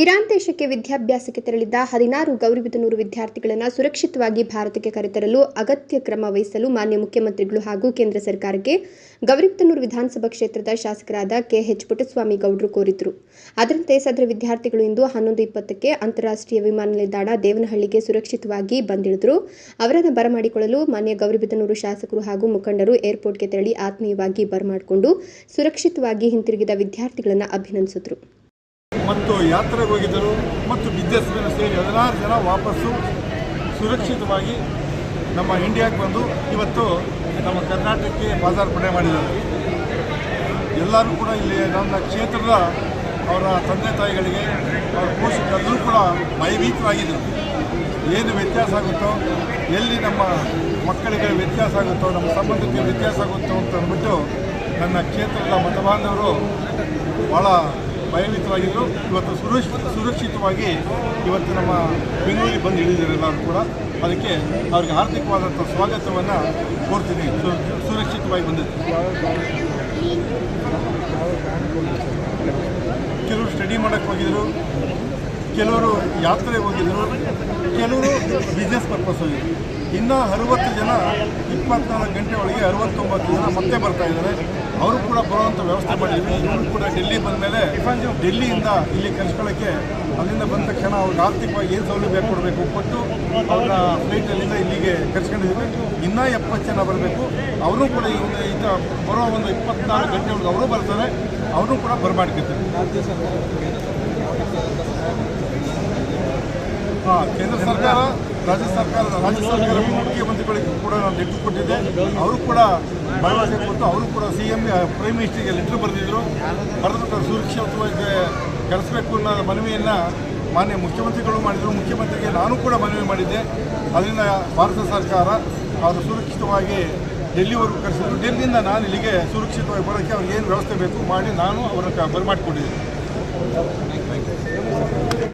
Iran ದೇಶಕ್ಕೆ ವಿದ್ಯಾಭ್ಯಾಸಕ್ಕೆ ತೆರಳಿದ್ದ ಹದಿನಾರು ಗೌರಿಬಿದನೂರು ವಿದ್ಯಾರ್ಥಿಗಳನ್ನು ಸುರಕ್ಷಿತವಾಗಿ ಭಾರತಕ್ಕೆ ಕರೆತರಲು ಅಗತ್ಯ ಕ್ರಮ ವಹಿಸಲು ಮಾನ್ಯ ಮುಖ್ಯಮಂತ್ರಿಗಳು ಹಾಗೂ ಕೇಂದ್ರ ಸರ್ಕಾರಕ್ಕೆ ಗೌರಿಬಿದನೂರು ವಿಧಾನಸಭಾ ಕ್ಷೇತ್ರದ ಶಾಸಕರಾದ ಕೆಎಚ್ ಪುಟ್ಟಸ್ವಾಮಿ ಗೌಡರು ಕೋರಿದ್ರು. ಅದರಂತೆ ಸದರ ವಿದ್ಯಾರ್ಥಿಗಳು ಇಂದು ಹನ್ನೊಂದು ಇಪ್ಪತ್ತಕ್ಕೆ ಅಂತಾರಾಷ್ಟ್ರೀಯ ವಿಮಾನ ನಿಲ್ದಾಣ ದೇವನಹಳ್ಳಿಗೆ ಸುರಕ್ಷಿತವಾಗಿ ಬಂದಿಳಿದ್ರು. ಅವರನ್ನು ಬರಮಾಡಿಕೊಳ್ಳಲು ಮಾನ್ಯ ಗೌರಿಬಿದನೂರು ಶಾಸಕರು ಹಾಗೂ ಮುಖಂಡರು ಏರ್ಪೋರ್ಟ್ಗೆ ತೆರಳಿ ಆತ್ಮೀಯವಾಗಿ ಬರಮಾಡಿಕೊಂಡು ಸುರಕ್ಷಿತವಾಗಿ ಹಿಂತಿರುಗಿದ ವಿದ್ಯಾರ್ಥಿಗಳನ್ನು ಅಭಿನಂದಿಸಿದ್ರು. ಮತ್ತು ಯಾತ್ರೆಗೆ ಹೋಗಿದ್ದರು ಮತ್ತು ಬಿಸ್ನೆಸ್ ಸೇರಿ ಹದಿನಾರು ಜನ ವಾಪಸ್ಸು ಸುರಕ್ಷಿತವಾಗಿ ನಮ್ಮ ಇಂಡಿಯಾಕ್ಕೆ ಬಂದು ಇವತ್ತು ನಮ್ಮ ಕರ್ನಾಟಕಕ್ಕೆ ಪಾದಾರ್ಪಣೆ ಮಾಡಿದ್ದಾರೆ. ಎಲ್ಲರೂ ಕೂಡ ಇಲ್ಲಿ ನನ್ನ ಕ್ಷೇತ್ರದ ಅವರ ತಂದೆ ತಾಯಿಗಳಿಗೆ, ಅವರ ಪೋಷಕರೆಲ್ಲರೂ ಕೂಡ ಭಯಭೀತರಾಗಿದ್ದರು. ಏನು ವ್ಯತ್ಯಾಸ ಆಗುತ್ತೋ, ಎಲ್ಲಿ ನಮ್ಮ ಮಕ್ಕಳಿಗೆ ವ್ಯತ್ಯಾಸ ಆಗುತ್ತೋ, ನಮ್ಮ ಸಂಬಂಧಕ್ಕೆ ವ್ಯತ್ಯಾಸ ಆಗುತ್ತೋ ಅಂತ ಅಂದ್ಬಿಟ್ಟು ನನ್ನ ಕ್ಷೇತ್ರದ ಮತಬಾಂಧವರು ಭಾಳ ಭಯಭೀತರಾಗಿದ್ದರು ಇವತ್ತು ಸುರಕ್ಷ, ಸುರಕ್ಷಿತವಾಗಿ ಇವತ್ತು ನಮ್ಮ ಬೆಂಗಳೂರಿಗೆ ಬಂದು ಇಳಿದಿದ್ದಾರೆ ಎಲ್ಲರೂ ಕೂಡ. ಅದಕ್ಕೆ ಅವ್ರಿಗೆ ಹಾರ್ದಿಕವಾದಂಥ ಸ್ವಾಗತವನ್ನು ಕೋರ್ತೀನಿ. ಸುರಕ್ಷಿತವಾಗಿ ಬಂದಿದ್ದೆ. ಕೆಲವರು ಸ್ಟಡಿ ಮಾಡೋಕ್ಕೆ ಹೋಗಿದ್ರು, ಕೆಲವರು ಯಾತ್ರೆಗೆ ಹೋಗಿದ್ರು, ಕೆಲವರು ಬಿಸ್ನೆಸ್ ಪರ್ಪಸ್ ಹೋಗಿದ್ರು ಇನ್ನು ಅರುವತ್ತು ಜನ ಇಪ್ಪತ್ನಾಲ್ಕು ಗಂಟೆ ಒಳಗೆ ಅರುವತ್ತೊಂಬತ್ತು ಜನ ಮತ್ತೆ ಬರ್ತಾ ಇದ್ದಾರೆ. ಅವರು ಕೂಡ ಬರುವಂಥ ವ್ಯವಸ್ಥೆ ಮಾಡಿದ್ವಿ ಇವರು ಕೂಡ ಡೆಲ್ಲಿ ಬಂದ ಮೇಲೆ ಡೆಲ್ಲಿಯಿಂದ ಇಲ್ಲಿ ಕಲಿಸ್ಕೊಳ್ಳೋಕ್ಕೆ ಅಲ್ಲಿಂದ ಬಂದ ತಕ್ಷಣ ಅವ್ರಿಗೆ ಆರ್ಥಿಕವಾಗಿ ಏನು ಸೌಲಭ್ಯ ಕೊಡಬೇಕು ಕೊಟ್ಟು ಅವರ ಫ್ಲೈಟಲ್ಲಿಂದ ಇಲ್ಲಿಗೆ ಕರ್ಸ್ಕೊಂಡಿದ್ದೀವಿ. ಇನ್ನೂ ಎಪ್ಪತ್ತು ಜನ ಬರಬೇಕು. ಅವರು ಕೂಡ ಈಗ ಬರೋ ಒಂದು ಇಪ್ಪತ್ನಾಲ್ಕು ಗಂಟೆ ಒಳಗೆ ಅವರು ಬರ್ತಾರೆ. ಅವರು ಕೂಡ ಬರಮಾಡ್ಕೊತಾರೆ. ಹಾಂ ಕೇಂದ್ರ ಸರ್ಕಾರ, ರಾಜ್ಯ ಸರ್ಕಾರ ರಾಜ್ಯ ಸರ್ಕಾರ ಲೆಟ್ರ್ ಕೊಟ್ಟಿದ್ದೆ ಅವರು ಕೂಡ ಭರವಸೆ ಕೊಟ್ಟು ಅವರು ಕೂಡ ಸಿ ಎಂ ಪ್ರೈಮ್ ಮಿನಿಸ್ಟ್ರಿಗೆ ಲೆಟ್ರ್ ಬರೆದಿದ್ರು. ಬರೆದು ಸುರಕ್ಷಿತವಾಗಿ ಕರೆಸಬೇಕು ಅನ್ನೋ ಮನವಿಯನ್ನು ಮಾನ್ಯ ಮುಖ್ಯಮಂತ್ರಿಗಳು ಮಾಡಿದರು. ಮುಖ್ಯಮಂತ್ರಿಗೆ ನಾನು ಕೂಡ ಮನವಿ ಮಾಡಿದ್ದೆ. ಅದರಿಂದ ಭಾರತ ಸರ್ಕಾರ ಅವರು ಸುರಕ್ಷಿತವಾಗಿ ಡೆಲ್ಲಿವರೆಗೂ ಕರೆಸಿದ್ರು ಡೆಲ್ಲಿಯಿಂದ ನಾನು ಇಲ್ಲಿಗೆ ಸುರಕ್ಷಿತವಾಗಿ ಬರೋಕ್ಕೆ ಅವ್ರಿಗೆ ಏನು ವ್ಯವಸ್ಥೆ ಬೇಕು ಮಾಡಿ ನಾನು ಅವರ ಬರಮಾಡಿಕೊಟ್ಟಿದ್ದೀನಿ